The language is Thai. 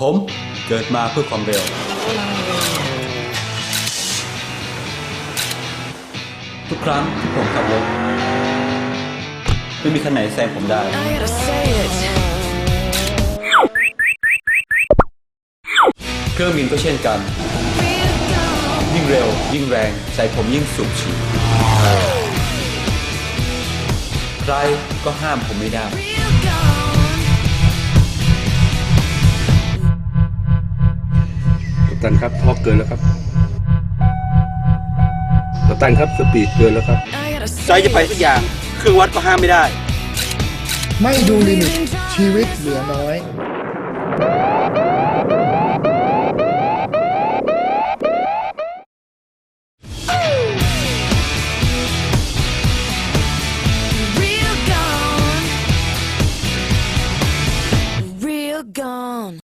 ผมเกิดมาเพื่อความเร็ว ทุกครั้งที่ผมขับรถไม่มีคันไหนแซงผมได้ เครื่องบินก็เช่นกัน ยิ่งเร็ว ยิ่งแรงใจผมยิ่งสูบฉีดใครก็ห้ามผมไม่ได้ ตันครับพอเกินแล้วครับกัปตันครับสปีดเกินแล้วครับ I gotta ใจ say จะไปสักอย่างเครื่องวัดก็ห้ามไม่ได้ ไม่ดูลิมิตชีวิตเหลือน้อย Real gone. Real gone.